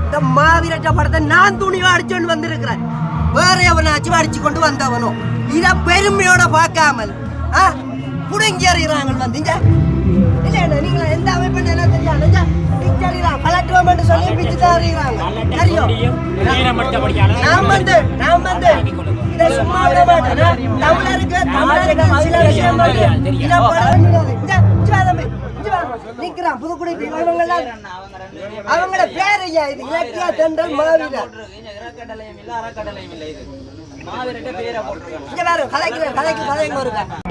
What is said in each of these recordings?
இந்த மாவீரட்ட படத்தை நான் துணிவா அடிச்சோன்னு வந்திருக்கிறேன். வேற எவனாச்சும் அடிச்சு கொண்டு வந்தவனோ. இத பெருமையோட பார்க்காமல் ஆ? புடுங்கி அறிகிறாங்க வந்தீங்க இல்லை இல்ல நீங்க எந்த அமைப்பு என்ன தெரியாது. பிச்சு அறிகிறாங்க கலட்டுவோம் சொல்லி பிச்சு தான் அறிகிறாங்க தெரியும்? நான் வந்து வந்து இதை சும்மா விட தமிழருக்கு தமிழருக்கு சில விஷயம் இதை நிக்கிறான். புதுக்குடி இவங்கெல்லாம் அவங்கள பேர் ஐயா இது இலக்கிய தென்றல் மாவீரர். இறக்கடலையும் பேரை போட்டிருக்காங்க கலைக்கு கலைங்க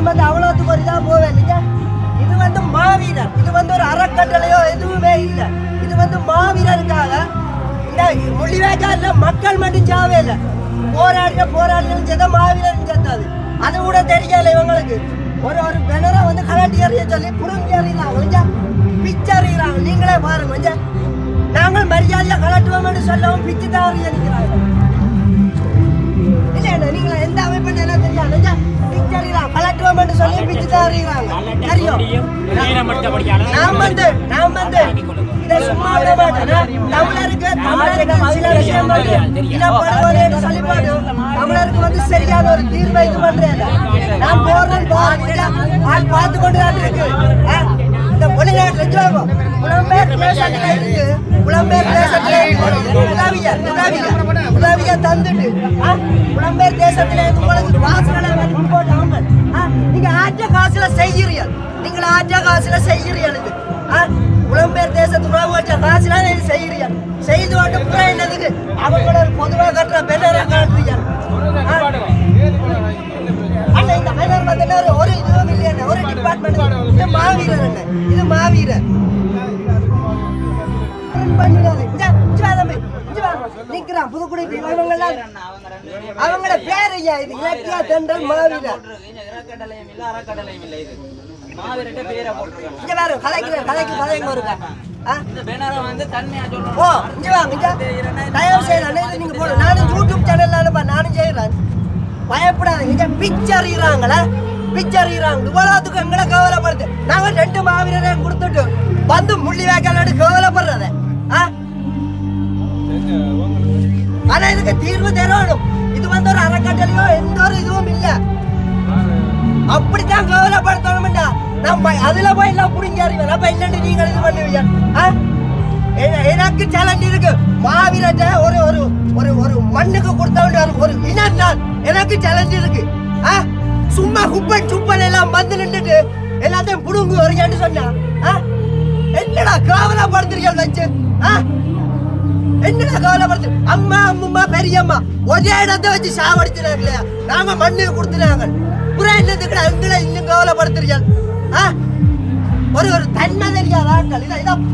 நான் வந்து அவ்வளோத்துக்கு ஒரு இதாக போவேன் இல்லைங்க? இது வந்து மாவீரர். இது வந்து ஒரு அறக்கட்டளையோ எதுவுமே இல்லை. இது வந்து மாவீரருக்காக இந்த மொழிவேக்கால மக்கள் மட்டும் சாவே இல்லை. போராடின போராடின சேர்த்தா மாவீரன் சேர்த்தாது அது கூட தெரியல இவங்களுக்கு. ஒரு ஒரு பெனரை வந்து கலாட்டி அறிய சொல்லி புடுங்கி அறிகிறாங்க கொஞ்சம் பிச்சு நீங்களே பாருங்க கொஞ்சம் நாங்கள் மரியாதையாக கலாட்டுவோம்னு சொல்லவும் பிச்சு தான் அறிய நிற்கிறாங்க இல்ல நீங்களா? எந்த அமைப்பு என்ன தெரியாது கொஞ்சம் பிச்சு அறிகிறாங்க கலாட்டுவோம்னு சொல்லி பிச்சு தான் அறிகிறாங்க. தெரியும். நான் வந்து நான் வந்து இதை சும்மா விட மாட்டேன் தமிழருக்கு தமிழருக்கு சில விஷயம் வந்து இனப்படுகொலைன்னு சொல்லி போட்டு தமிழருக்கு வந்து சரியான ஒரு தீர்வை இது பண்றேன் நான் போறேன் பாருங்க ஆள் பார்த்து கொண்டு தான் இருக்கு. ஆ, இந்த வெளிநாட்டுல ஜோபம் புலம்பெயர் தேசத்துல இருக்கு. புலம்பெயர் தேசத்துல இருக்கு உதவிய உதவிய உதவிய தந்துட்டு புலம்பெயர் தேசத்துல உங்களுக்கு வாசனை ஆற்ற காசுல செய்கிறீர்கள் நீங்கள் ஆற்ற காசுல செய்கிறீர்கள் இது புலம்பெயர் தேசத்து உறவு வச்ச காசுல நீங்க செய்கிறீர்கள் செய்து கொண்டு புற என்னதுக்கு அவங்களோட பொதுவாக கட்டுற பெண்ணரை காட்டுறீர்கள் அண்ணா, இந்த பேனர் வந்து என்ன ஒரு- இதுவும் இல்லையா ஒரு டிபார்ட்மெண்ட் இது மாவீரர் அண்ணா. இது மாவீரர் பண்ணிடாது. நிக்கிறான் புதுக்குடி இவங்கெல்லாம் அவங்கள பேர் ஐயா இது இலக்கியா தென்றல் மாவீர இறக்கடலையும் இல்ல அறக்கடலையும் இல்ல இது மாவீரட்ட பேரை இங்க கலைக்கு கலைக்கு கலைங்க இருக்கா ஆ? ஓ இங்க வாங்க தயவு நீங்க போடு. நானும் யூடியூப் சேனல்ல நானும் செய்யறேன் பயப்படாதீங்க இங்க பிக்சர் அறிகிறாங்களா பிக்சர் அறிகிறாங்க இவ்வளவுக்கு எங்களை கவலைப்படுது நாங்க ரெண்டு மாவீரரையும் கொடுத்துட்டு வந்து முள்ளி வேக்காலோடு கவலைப்படுறதை. ஆனா இதுக்கு தீர்வு தரணும் இது வந்து ஒரு அறக்கட்டளையோ எந்த ஒரு இதுவும் இல்ல. அப்படித்தான் கவலைப்படுத்தணும்டா. நம்ம அதுல போய் எல்லாம் புடிங்க அறிவேன். அப்ப இல்லன்னு நீங்க இது பண்ணுவீங்க? ஆ? எனக்கு சேலஞ்ச் இருக்கு. மாவீரட்ட ஒரு ஒரு ஒரு ஒரு மண்ணுக்கு கொடுத்த ஒரு ஒரு நான் எனக்கு சேலஞ்ச் இருக்கு. ஆ? சும்மா குப்பை சுப்பன் எல்லாம் வந்து நின்றுட்டு எல்லாத்தையும் புடுங்கு வருங்கன்னு சொன்னா. ஆ? என்னடா கவலைப்படுத்துறீங்க வச்சு ஆ? என்னடா கவலைப்படுத்து? அம்மா அம்மா பெரியம்மா ஒரே இடத்தை வச்சு சாவடிச்சுனாங்க இல்லையா மண்ணு மண்ணுக்கு கொடுத்துனாங்க புறா என்னத்துக்கு அங்கே இன்னும் கவலைப்படுத்துறீங்க. ஆ? ஒரு ஒரு தன்மை தெரியாத ஆட்கள் இதான்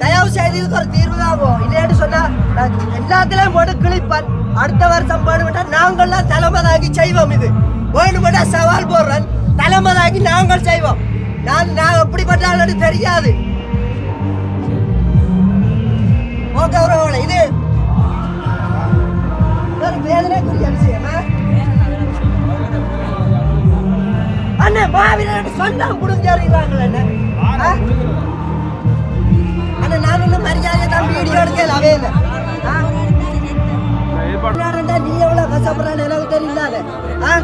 தயவு செய்து இதுக்கு ஒரு தீர்வு தான் ஆகும் இல்லையான்னு சொன்னா நான் எல்லாத்துலயும் போட்டு கிழிப்பேன். அடுத்த வருஷம் போடுவிட்டா நாங்கள்லாம் தலைமதாகி செய்வோம் இது. வேணுமெண்டா சவால் போடுறேன். தலைமதாகி நாங்கள் செய்வோம். நான் நான் எப்படிப்பட்ட ஆளுன்னு தெரியாது. ஓகே உறவுகளே இது. ஒரு வேதனைக்குரிய விஷயமா? அண்ணே மாவீரன் சொன்னா முடிஞ்சாருங்களே அண்ணே. ஆ? அண்ணே நான் இன்னும் மரியாதையை தான் வீடியோ எடுக்கல அவே இல்லை. நீ எவ்வளவு கஷ்டப்படுறான்னு எனக்கு தெரியல ஆ?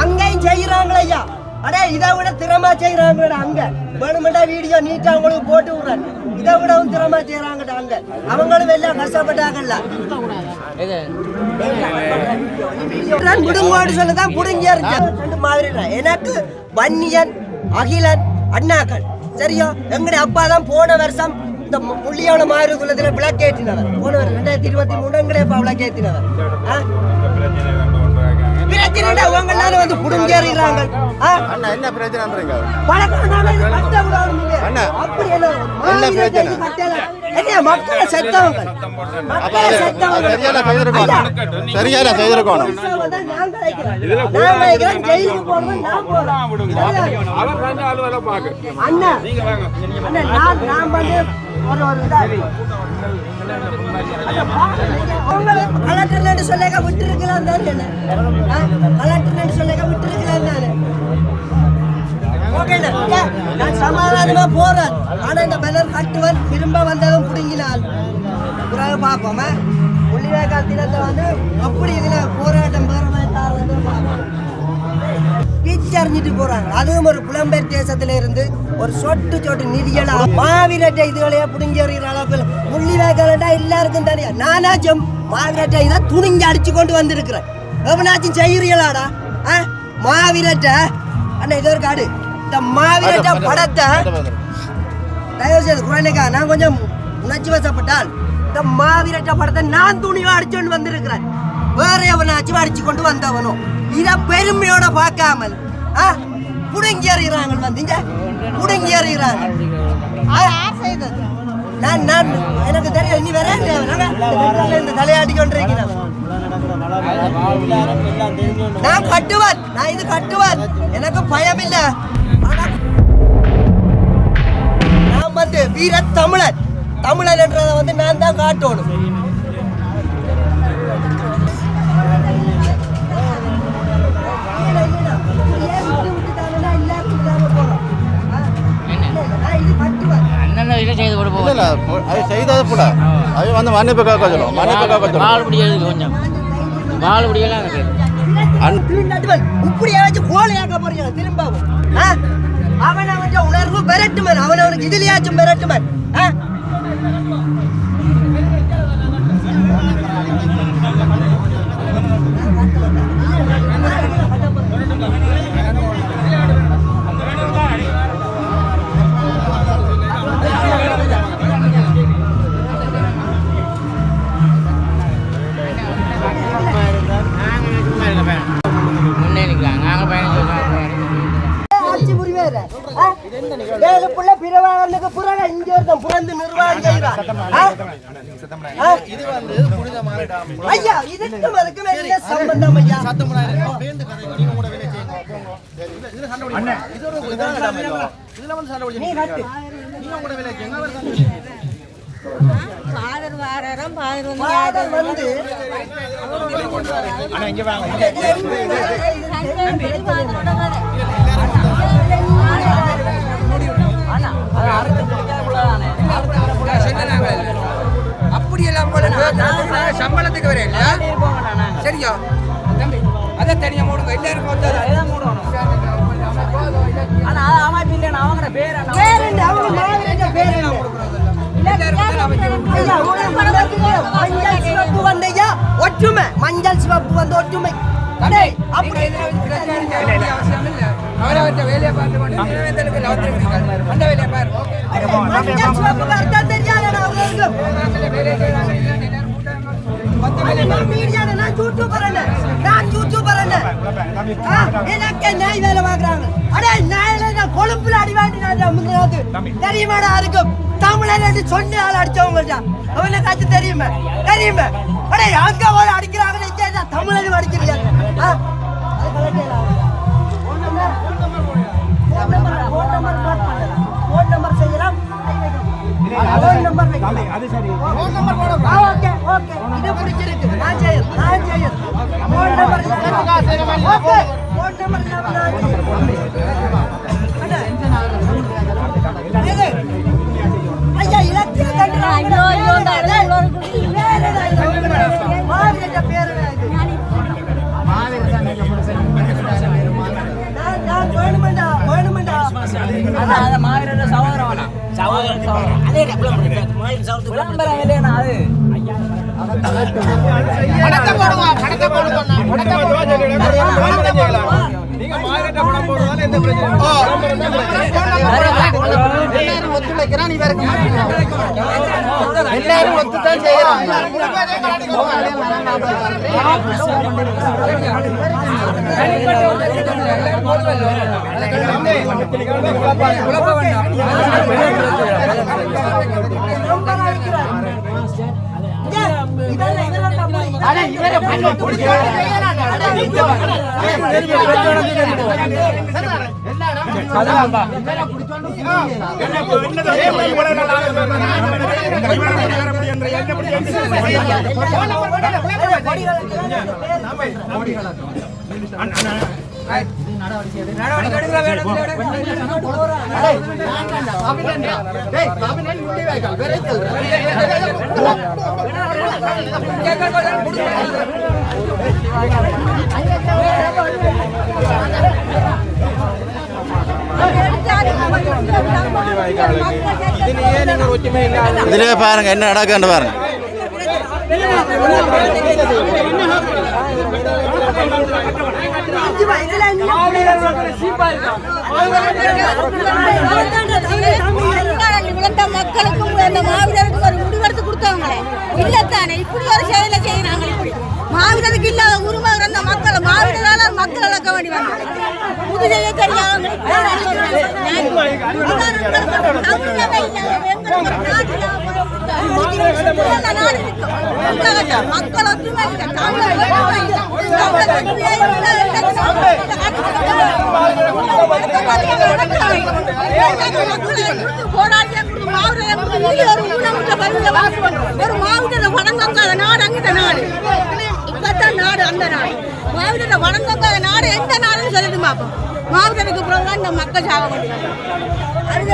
அங்கேயும் செய்யறாங்களே ஐயா. அடே இதை விட திறமா செய்யறாங்கடா அங்க. வேணுமெண்டா வீடியோ நீட்டா அவங்களுக்கு போட்டு விடுறேன். இதை விடவும் திறமா செய்யறாங்கடா அங்க. அவங்களும் எல்லாம் கஷ்டப்பட்டாங்கல்ல. புடுங்கோடு சொல்லதான் புடுங்கியா ரெண்டு மாதிரி எனக்கு வன்னியன் அகிலன் அண்ணாக்கள். சரியா? எங்களுடைய அப்பா தான் போன வருஷம் இந்த முள்ளியான மாறு குலத்துல விளக்கேற்றினவர் போன வருஷம் ரெண்டாயிரத்தி இருபத்தி மூணு எங்களுடைய அப்பா விளக்கேற்றினவர் ஆ? பிரச்சனை எல்லாரும் வந்து புடுங்கேறிறாங்க ஆ? அண்ணா என்ன பிரச்சனைன்றீங்க பழக்கம் நாம இது இல்லையே. அண்ணா, அப்படி என்ன என்ன பிரச்சனை? என்னையா, மக்களை செத்தவங்க மக்களை சரியான செய்திருக்கணும் சரியான செய்திருக்கணும் நான் கிடைக்கிறேன். நான் கிடைக்கிறேன். ஜெயிலுக்கு போறது நான் போறேன். சரியா? அவர் வந்து அலுவலை பாக்கு அண்ணா நீங்க வாங்க அண்ணா, நான் நான் வந்து ஒரு ஒரு இதா உங்களை கலெக்டர்னு சொல்லிக்க விட்டுருக்கலாம் தானே கலெக்டர்னு சொல்லிக்க விட்டுருக்கலாம் தானே ஓகேண்ணா ஏ, நான் சமாதானமா போறேன். ஆனா இந்த பேனர் கட்டுவன் திரும்ப வந்ததும் பிடுங்கினால். பிறகு பார்ப்போமா? புள்ளிவேக்கால் தினத்தை வந்து அப்படி இதுல போராட்டம் பேரமாட்டாரு பிச்சறிஞ்சிட்டு போறாங்க. அதுவும் ஒரு புலம்பெயர் தேசத்துல இருந்து ஒரு சொட்டு சொட்டு நிதிகளா மாவீரட்டை இதுகளையே புடுங்கறிகிற அளவுக்கு புள்ளிவேக்காலண்டா எல்லாருக்கும் தெரியும். நானாச்சும் மாவீரட்டை இதை துணிஞ்சு அடிச்சு கொண்டு வந்திருக்கிறேன். எவனாச்சும் செய்கிறீங்களாடா ஆ? மாவீரட்டை அண்ணா இது ஒரு காடு. இந்த மாவீரட்ட படத்தை தயவு செய்து குழந்தைக்கா நான் கொஞ்சம் உணர்ச்சி வசப்பட்டால் இந்த மாவீரட்ட படத்தை நான் துணிவா அடிச்சோண்டு வந்திருக்கிறேன். வேற எவனாச்சும் அடிச்சு கொண்டு வந்தவனும் இதை பெருமையோட பார்க்காமல் ஆ? புடுங்கி அறிகிறாங்க வந்தீங்க புடுங்கி அறிகிறாங்க நான் நான். எனக்கு தெரியும் இனி வேற இந்த தலையாடி கொண்டிருக்கிறேன் நான் கட்டுவேன் நான் இது கட்டுவேன். எனக்கு பயம் இல்ல நான் வந்து வீர தமிழன் தமிழர் என்றதை வந்து நான் தான் காட்டணும். செய்து கொடு இல்ல இல்ல அது செய்தது கூட அது வந்து மன்னிப்பு கேட்க சொல்லும் மன்னிப்பு கேட்க சொல்லும் வால் பிடிக்கிறது கொஞ்சம். பிடிக்கலாம் எனக்கு இப்படியே வச்சு கோழையாக்க போறீங்க திரும்பவும் ஆ? அவன் அவன் உணர்வு பெரட்டுமன் அவன் அவனுக்கு இதுலயாச்சும் பெரட்டுமன். செய்கிறான் ஆ? ஆ? ஐயா இதுக்கும் அதுக்கும் என்ன சம்பந்தம் ஐயா? நீ கட்டு. ஃபாதர் வாராராம் ஃபாதர் வந்து வந்து அப்படியெல்லாம் போல நாங்க வந்து ஐயா, ஒற்றுமை. மஞ்சள் சிவப்பு வந்து ஒற்றுமை. டேய், அப்படி அவரவற்ற வேலையை பார்த்து கொண்டு நினைவேந்தலுக்கு நவத்திருக்கிறீர்கள் அந்த வேலையை பாரு மஞ்சள் சிவப்பு அர்த்தம் தெரியாதடா அவங்களுக்கு. அது நான் மீடியால நான் யூடியூபர் என்ன? நான் யூடியூபர் என்ன? ஆ, எனக்கே நாய் வேலை பார்க்கறாங்க. அடே, நாயில நான் கொழும்புல அடி முந்தினாவது. தெரியுமாடா அதுக்கும்? தமிழன் என்று சொன்ன ஆள் அடிச்சவங்கள்டா. அவனுக்கு அது தெரியுமே தெரியுமே அடே அங்க போய் அடிக்கிறாங்க தமிழனும் அடிக்கிறீங்க ஆ? வைக்கலாம். ஃபோன் நம்பர் வைக்கலாம். Okay, okay. இது பிடிச்சிருக்கு. நான் செய்யறேன், நான் செய்யறேன். Phone number okay, phone number இல்லாம நான் செய்யறேன். ஐயா, இலக்கிய கண்டு ஐயோ, ஐயோ, அதே விளம்பரம் மாயில் சவுத்து விளம்பரம் இல்லையா அது? படத்தை போடுங்க படத்தை போடுங்க. படத்தை போடுங்க. நீங்க மாறிட்ட படம் போடுறதால எந்த பிரச்சனையும் எல்லாரும் ஒத்துழைக்கிறான் இவருக்கு எல்லாரும் ஒத்துதான் செய்யறாங்க. குழப்ப நடவடிக்கை எடுக்க நடவடிக்கை இதுலயே பாருங்க என்ன நடக்குன்னு பாருங்க மக்களுக்கும் முடிவெடுத்து கொடுத்தவங்களே இல்லத்தானே இப்படி ஒரு செயலை செய்யறாங்களே இப்படி மாவீரருக்கு இல்லாத உரிமை இருந்த மக்கள் மாவீரரால மக்கள் இழக்க வேண்டி வந்தாங்க புதுஜெய தெரியாதவங்க மக்கள் ஒற்றுமை இல்லை ஒரு மாவட்ட வணங்காத நாடு அங்கிட்ட நாடு அதுதான் நாடு அந்த நாடு? மாவட்ட வணங்காத நாடு எந்த நாடுன்னு சொல்லிட்டு பார்ப்போம். மாவீரருக்கு பிறகு இந்த மக்கள் சாக முடியும் அது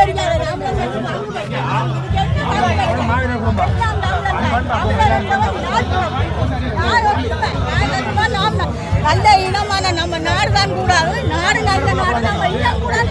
நல்ல இனமான நம்ம நாடு தான் கூடாது. நாடு நல்ல நாடு நம்ம இனம் கூடாது.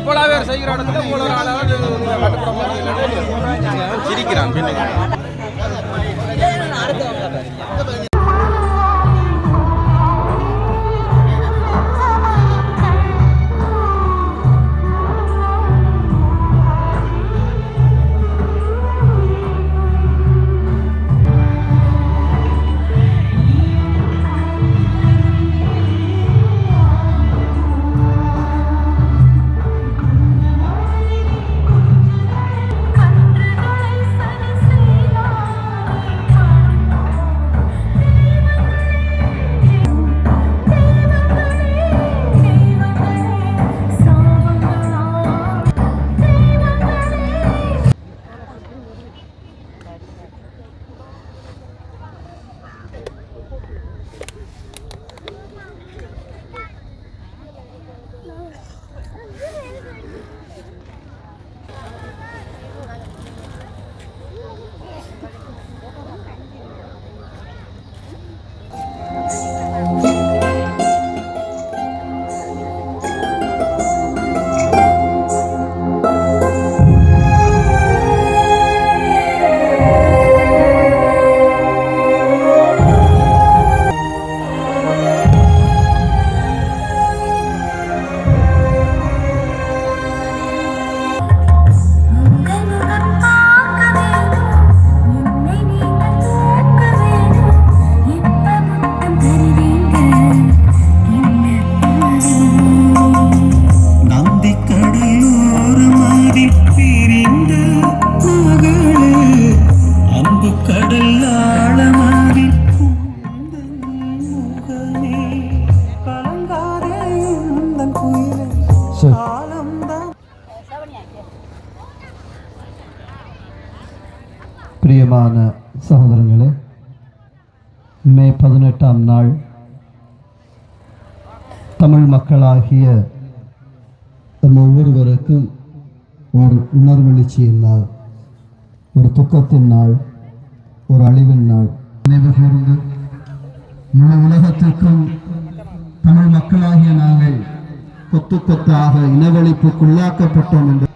இப்போலாவே செய்கிற இடத்துல போல சிரிக்கிறான் பின்னுக்கு பிரியமான சகோதரங்களே மே பதினெட்டாம் நாள் தமிழ் மக்களாகிய நம் ஒவ்வொருவருக்கும் ஒரு உணர்வெழுச்சியின் நாள் ஒரு துக்கத்தின் நாள் ஒரு அழிவின் நாள். நினைவு கூர்ந்து முழு உலகத்திற்கும் தமிழ் மக்களாகிய நாங்கள் கொத்து கொத்தாக இனவழிப்புக்குள்ளாக்கப்பட்டோம் என்று